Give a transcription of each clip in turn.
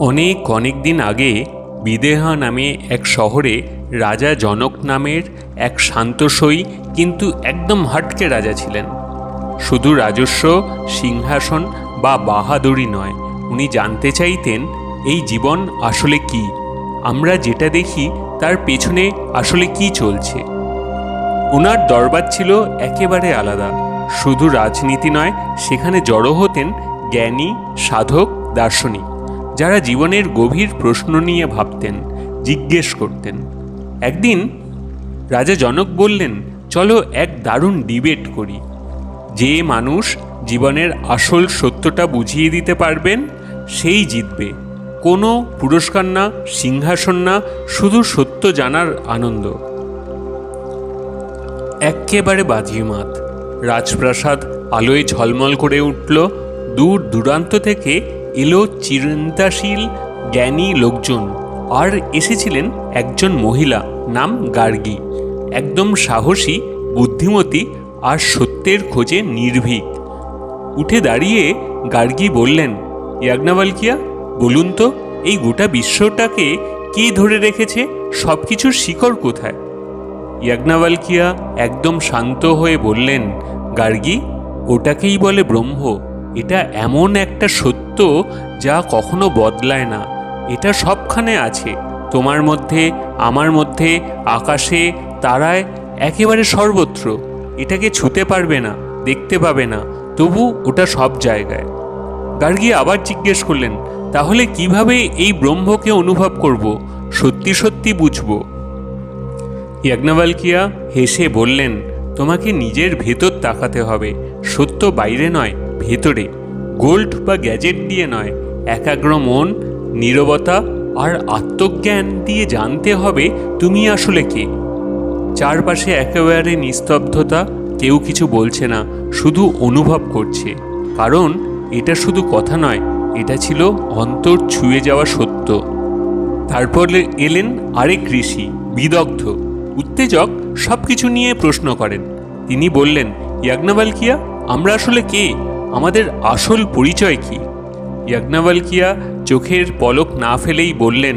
অনেক অনেক দিন আগে বিদেহা নামে এক শহরে রাজা জনক নামের এক শান্তসই কিন্তু একদম হাটকে রাজা ছিলেন। শুধু রাজস্ব, সিংহাসন বা বাহাদুরি নয়, উনি জানতে চাইতেন এই জীবন আসলে কি, আমরা যেটা দেখি তার পেছনে আসলে কি চলছে। ওনার দরবার ছিল একেবারে আলাদা, শুধু রাজনীতি নয়, সেখানে জড়ো হতেন জ্ঞানী, সাধক, দার্শনিক। যারা জীবনের গভীর প্রশ্ন নিয়ে ভাবতেন, জিজ্ঞেস করতেন। একদিন রাজা জনক বললেন, চলো এক দারুণ ডিবেট করি। যে মানুষ জীবনের আসল সত্যটা বুঝিয়ে দিতে পারবেন, সেই জিতবে। কোনো পুরস্কার না, সিংহাসন না, শুধু সত্য জানার আনন্দ। এক্কেবারে বাজিমাত রাজপ্রাসাদ আলোয় ঝলমল করে উঠল। দূর দূরান্ত থেকে এলো চিন্তাশীল, জ্ঞানী লোকজন। আর এসেছিলেন একজন মহিলা, নাম গার্গী। একদম সাহসী, বুদ্ধিমতী আর সত্যের খোঁজে নির্ভীক। উঠে দাঁড়িয়ে গার্গী বললেন ইয়াজ্ঞাবালকিয়া বলুন তো, এই গোটা বিশ্বটাকে কে ধরে রেখেছে? সব কিছুর শিকড় কোথায়? ইয়াজ্ঞাবালকিয়া একদম শান্ত হয়ে বললেন, গার্গী, ওটাকেই বলে ব্রহ্ম। এটা এমন একটা সত্য যা কখনো বদলায় না। এটা সবখানে আছে। তোমার মধ্যে, আমার মধ্যে, আকাশে, তারায় একেবারে সর্বত্র। এটাকে ছুতে পারবে না, দেখতে পাবে না। তবু ওটা সব জায়গায়। গার্গী আবার জিজ্ঞেস করলেন, তাহলে কীভাবে এই ব্রহ্মকে অনুভব করব? সত্যি সত্যি বুঝব? ইয়াজ্ঞাবালকিয়া হেসে বললেন, তোমাকে নিজের ভেতর তাকাতে হবে। সত্য বাইরে নয় ভেতরে। গোল্ড বা গ্যাজেট দিয়ে নয়, একাগ্র মন, নীরবতা আর আত্মজ্ঞান দিয়ে জানতে হবে তুমি আসলে কে। চারপাশে একেবারে নিস্তব্ধতা, কেউ কিছু বলছে না, শুধু অনুভব করছে। কারণ এটা শুধু কথা নয়, এটা ছিল অন্তর ছুঁয়ে যাওয়া সত্য। তারপর এলেন আরেক ঋষি, বিদগ্ধ। উত্তেজক সব কিছু নিয়ে প্রশ্ন করেন। তিনি বললেন ইয়াজ্ঞাবালকিয়া আমরা আসলে কে? আমাদের আসল পরিচয় কি? ইয়াজ্ঞাবালকিয়া চোখের পলক না ফেলেই বললেন,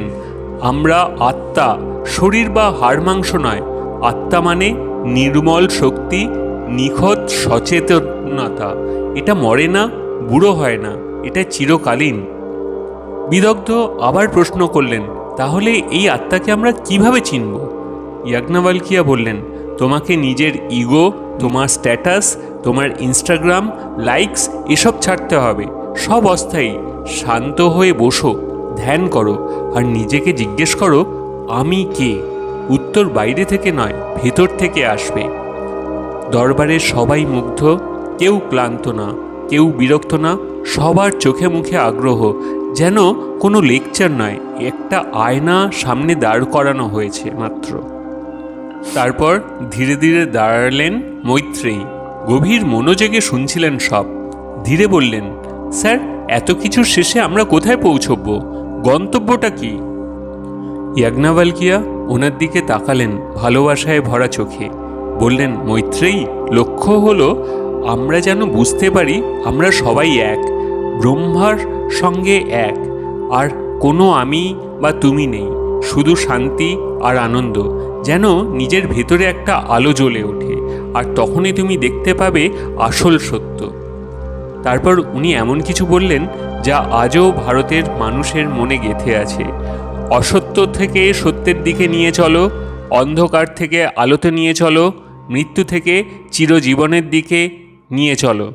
আমরা আত্মা, শরীর বা হাড় মাংস নয়। আত্মা মানে নির্মল শক্তি, নিখত সচেতনতা। এটা মরে না, বুড়ো হয় না, এটা চিরকালীন। বিদগ্ধ আবার প্রশ্ন করলেন, তাহলে এই আত্মাকে আমরা কীভাবে চিনব? ইয়াজ্ঞাবালকিয়া বললেন, তোমাকে নিজের ইগো, তোমার স্ট্যাটাস তোমার ইনস্টাগ্রাম লাইকস এসব ছাড়তে হবে। সব অস্থায়ী। শান্ত হয়ে বসো, ধ্যান করো, আর নিজেকে জিজ্ঞেস করো, আমি কে? উত্তর বাইরে থেকে নয়, ভেতর থেকে আসবে। দরবারে সবাই মুগ্ধ, কেউ ক্লান্ত না, কেউ বিরক্ত না, সবার চোখে মুখে আগ্রহ, যেন কোনো লেকচার নয়, একটা আয়না সামনে দাঁড় করানো হয়েছে মাত্র। তারপর ধীরে ধীরে দাঁড়ালেন মৈত্রেয়ী। গভীর মনোযোগে শুনছিলেন সব। ধীরে বললেন, স্যার, এত কিছুর শেষে আমরা কোথায় পৌঁছব? গন্তব্যটা কি? ইয়াজ্ঞাবালকিয়া ওনার দিকে তাকালেন ভালোবাসায় ভরা চোখে। বললেন, মৈত্রেয়ী, লক্ষ্য হলো আমরা যেন বুঝতে পারি আমরা সবাই এক, ব্রহ্মার সঙ্গে এক, আর কোনো আমি বা তুমি নেই, শুধু শান্তি আর আনন্দ, যেন নিজের ভেতরে একটা আলো জ্বলে ওঠে। আর তখনই তুমি দেখতে পাবে আসল সত্য। তারপর উনি এমন কিছু বললেন যা আজও ভারতের মানুষের মনে গেঁথে আছে। অসত্য থেকে সত্যের দিকে নিয়ে চলো, অন্ধকার থেকে আলোতে নিয়ে চলো, মৃত্যু থেকে চিরজীবনের দিকে নিয়ে চলো।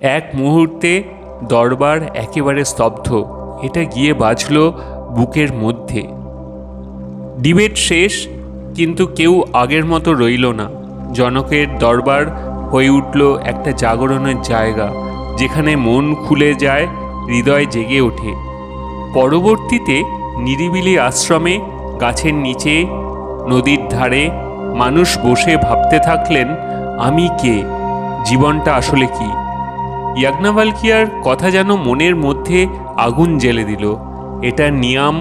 এক মুহূর্তে দরবার একেবারে স্তব্ধ। এটা গিয়ে বাজল বুকের মধ্যে। ডিবেট শেষ, কিন্তু কেউ আগের মতো রইল না। জনকের দরবার হয়ে উঠল একটা জাগরণের জায়গা, যেখানে মন খুলে যায়, হৃদয় জেগে ওঠে। পরবর্তীতে নিরিবিলি আশ্রমে, গাছের নিচে, নদীর ধারে মানুষ বসে ভাবতে থাকলেন, আমি কে? জীবনটা আসলে কি? ইয়াজ্ঞাবালকিয়ার কথা যেন মনের মধ্যে আগুন জ্বেলে দিল। এটা নিয়ম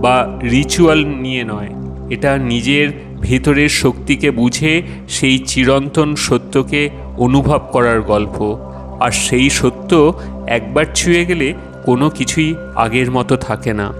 বা রিচুয়াল নিয়ে নয়, এটা নিজের ভেতরের শক্তিকে বুঝে সেই চিরন্তন সত্যকে অনুভব করার গল্প। আর সেই সত্য একবার ছুঁয়ে গেলে কোনো কিছুই আগের মতো থাকে না।